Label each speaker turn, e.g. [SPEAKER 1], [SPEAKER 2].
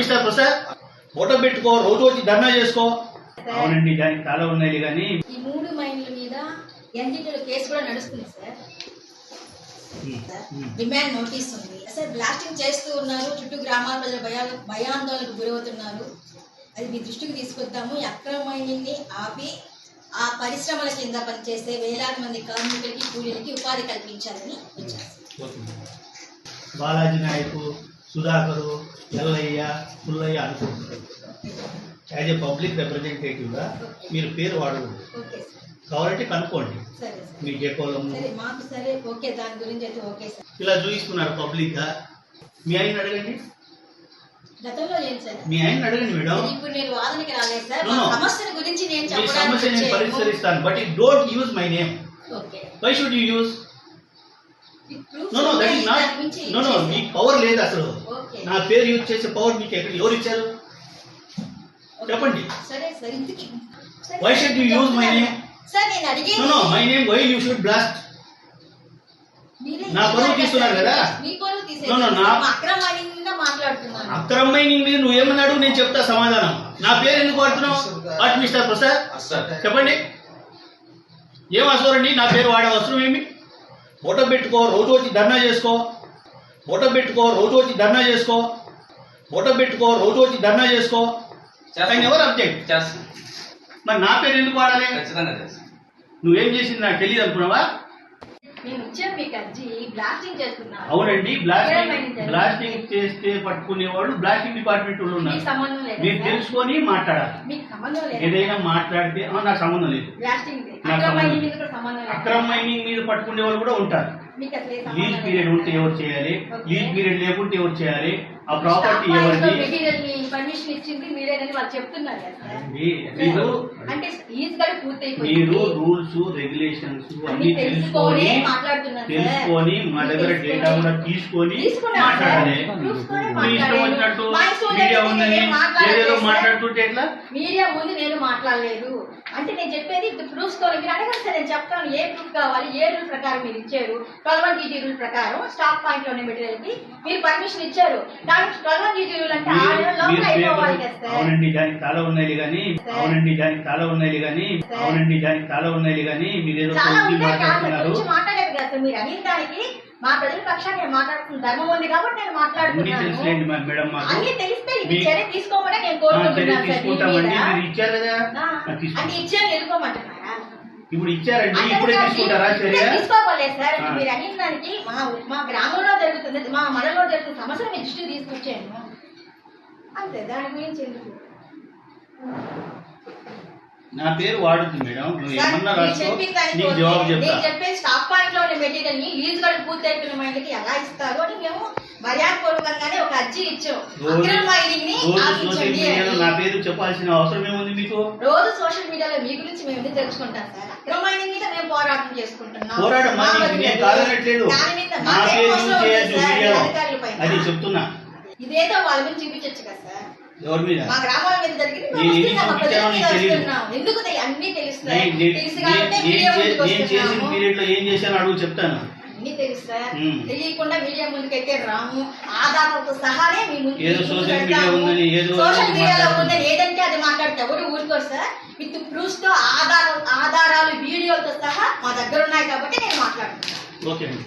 [SPEAKER 1] Mister Prasad photo పెట్టుకో రోజు వచ్చి ధర్నా చేసుకో. అవునండి దానికి చాలా ఉన్నాయి కానీ
[SPEAKER 2] ఈ మూడు మైన్ల మీద ఎన్జిటీలో కేసు కూడా నడుస్తుంది సార్. డిమాండ్ నోటీస్ ఉంది. సార్ బ్లాస్టింగ్ చేస్తూ ఉన్నారు. చుట్టూ గ్రామాల ప్రజలు భయా భయాందోళనకు గురవుతున్నారు. అది మీ దృష్టికి తీసుకొద్దాము. అక్రమ మైనింగ్ని ఆపి ఆ పరిశ్రమల కింద పనిచేసే వేలాది మంది కార్మికులకి కూలీలకి ఉపాధి కల్పించాలని వచ్చారు
[SPEAKER 1] బాలాజీ నాయకు సుధాకరు ఎల్లయ్య పుల్లయ్య అనుకుంటున్నారు. యాజ్ ఏ పబ్లిక్ రిప్రజెంటేటివ్గా మీరు పేరు వాడకూడదు.
[SPEAKER 2] సార్.
[SPEAKER 1] కావాలంటే కనుక్కోండి. మీ
[SPEAKER 2] సార్
[SPEAKER 1] ఇలా చూపిస్తున్నారు పబ్లిక్గా మీ ఆయన అడగండి. మీ ఆయన అడగండి మేడం.
[SPEAKER 2] మా
[SPEAKER 1] మీ సమస్య నేను. పరిష్కరిస్తాను but it don't use my name why should you use no no that is not no no. మీకు పవర్ లేదు అసలు. నా పేరు యూజ్ చేసే పవర్ మీకు ఎక్కడ ఎవరు ఇచ్చారు? చెప్పండి. use my name?
[SPEAKER 2] సార్ నేను అడిగేది
[SPEAKER 1] no no my name why you should blast నా పరువు తీస్తున్నారు కదా?
[SPEAKER 2] మీ పరువు తీసేది
[SPEAKER 1] No, no, నా-
[SPEAKER 2] అక్రమంగా మాట్లాడుతున్నాను.
[SPEAKER 1] అక్రమమైన మీద నువ్వు ఏమన్నాడు? నేను చెప్తా సమాధానం. నా పేరు ఎందుకు వాడుతున్నావు? What mister Prasad? చెప్పండి. ఏం అవసరం నా పేరు వాడే అవసరం ఏమి? ఫోటో పెట్టుకో రోజు వచ్చి ధర్నా చేసుకో. ఫోటో పెట్టుకో రోజు వచ్చి ధర్నా చేసుకో. ఫోటో పెట్టుకో రోజు వచ్చి ధర్నా చేసుకో. కానీ ఎవరు అబ్జెక్ట్?
[SPEAKER 3] చేస్తాను
[SPEAKER 1] మరి నా పేరు ఎందుకు వాడాలి?
[SPEAKER 3] ఖచ్చితంగా చేస్తాను
[SPEAKER 1] నువ్వేం చేసింది నాకు తెలియదు అనుకున్నావా?
[SPEAKER 2] నేను ఇచ్చాను మీకు అర్జీ బ్లాస్టింగ్ చేస్తున్నాను.
[SPEAKER 1] అవునండి బ్లాస్టింగ్? బ్లాస్టింగ్ చేస్తే పట్టుకునే వాళ్ళు బ్లాస్టింగ్ డిపార్ట్మెంట్ వాళ్ళు
[SPEAKER 2] మీకు
[SPEAKER 1] ఉన్నారు
[SPEAKER 2] సంబంధం లేదు
[SPEAKER 1] మీరు తెలుసుకొని మాట్లాడాలి.
[SPEAKER 2] మీకు సంబంధం లేదు?
[SPEAKER 1] ఏదైనా మాట్లాడితే "ఆ, నాకు సంబంధం లేదు.
[SPEAKER 2] బ్లాస్టింగ్
[SPEAKER 1] నాకు
[SPEAKER 2] అక్రమ
[SPEAKER 1] సంబంధం
[SPEAKER 2] లేదు.
[SPEAKER 1] అక్రమ మైనింగ్ మీద పట్టుకునే వాళ్ళు కూడా ఉంటారు. Lease period. ఉంటే ఎవరు చేయాలి. లీజ్ పీరియడ్ లేకుంటే ఎవరు చేయాలి? ఆ ప్రాపర్టీ ఎవరిది?
[SPEAKER 2] పర్మిషన్ ఇచ్చింది వాళ్ళు చెప్తున్నారు
[SPEAKER 1] మీరు
[SPEAKER 2] అంటే
[SPEAKER 1] మీరు రూల్స్ రెగ్యులేషన్స్
[SPEAKER 2] అన్ని తెలుసుకొని
[SPEAKER 1] తెలుసుకొని మా దగ్గర డేటా కూడా తీసుకొని మాట్లాడాలి. మీ ఇష్టం. వచ్చినట్టు మీడియా ఉందని ఏదేదో. మాట్లాడుతుంటే ఎట్లా?
[SPEAKER 2] మీడియా ముందు నేను మాట్లాడలేదు. అంటే నేను చెప్పేది ప్రూఫ్స్తో సార్. నేను చెప్తాను. ఏ ప్రూఫ్ కావాలి? ఏ రూల్ ప్రకారం మీరు ఇచ్చారు? ట్వెల్వ్ వన్ జీటీ రూల్ ప్రకారం స్టాక్ పాయింట్లోనే మెటీరియల్కి మీరు పర్మిషన్ ఇచ్చారు. దానికి ట్వెల్వ్ వన్ జీటీ రూల్ అంటే ఆరు లోపల అయిపోవాలి
[SPEAKER 1] అవునండి దానికి చాలా ఉన్నాయి కానీ. అవునండి దానికి చాలా ఉన్నాయి కానీ. అవునండి దానికి చాలా ఉన్నాయి కానీ మీరు ఏదో మాట్లాడుతున్నారు.
[SPEAKER 2] మాట్లాడేది కదా మీరు. అడిగిన దానికి మా ప్రజల పక్షాన్ని నేను మాట్లాడుతున్న ధర్మం ఉంది కాబట్టి నేను మాట్లాడుతున్నాను. అన్ని తెలిస్తే చర్య తీసుకోమని నేను కోరుకుంటున్నాను అంటే ఇచ్చాను
[SPEAKER 1] ఇప్పుడు ఇచ్చారండి ఇప్పుడే తీసుకుంటారా చర్య
[SPEAKER 2] తీసుకోపోలేదు సార్. మీరు అడిగిన దానికి మా మా గ్రామంలో జరుగుతుంది మా మనలో జరుగుతున్న సమస్యలు మీ దృష్టికి తీసుకొచ్చాను అంతే దాని గురించి ఎందుకు?
[SPEAKER 1] నా పేరు వాడుతుంది మేడం నువ్వు ఏమన్నా రాసుకో నీకు. జవాబు చెప్తా.
[SPEAKER 2] నేను చెప్పే స్టాక్ పాయింట్లో ఉన్న మెటీరియల్ని లీజ్ గడు పూర్తి అయిపోయిన మైండ్కి ఎలా ఇస్తారు అని మేము మర్యాదపూర్వకంగానే ఒక అర్జీ ఇచ్చాం. అక్రమ మైనింగ్ని. నా
[SPEAKER 1] పేరు చెప్పాల్సిన అవసరం ఏముంది మీకు?
[SPEAKER 2] రోజు మీ గురించి మేము తెలుసుకుంటాం సార్? మీద మేము పోరాటం చేసుకుంటున్నాం.
[SPEAKER 1] అది చెప్తున్నా.
[SPEAKER 2] ఇదేదో వాళ్ళ మీద చూపించచ్చు కదా సార్.
[SPEAKER 1] ఎవరి మీద?
[SPEAKER 2] మా గ్రామాల మీద జరిగింది
[SPEAKER 1] ఎందుకు
[SPEAKER 2] అన్ని తెలుస్తాయి తెలుసు కాబట్టి
[SPEAKER 1] నేను చేసిన. పీరియడ్లో ఏం చేశాను అడుగు చెప్తాను.
[SPEAKER 2] అన్ని తెలుస్తాయి
[SPEAKER 1] మ్మ్.
[SPEAKER 2] తెలియకుండా మీడియా ముందుకైతే రాము. ఆధారాలతో సహానే మీ ముందు
[SPEAKER 1] సోషల్
[SPEAKER 2] మీడియాలో. ఉందని ఏదంటే అది మాట్లాడితే. ఎవరు ఊరుకోరు సార్. విత్ ప్రూఫ్స్తో ఆధార ఆధారాలు వీడియోలతో సహా మా దగ్గర ఉన్నాయి కాబట్టి నేను మాట్లాడుతున్నాను.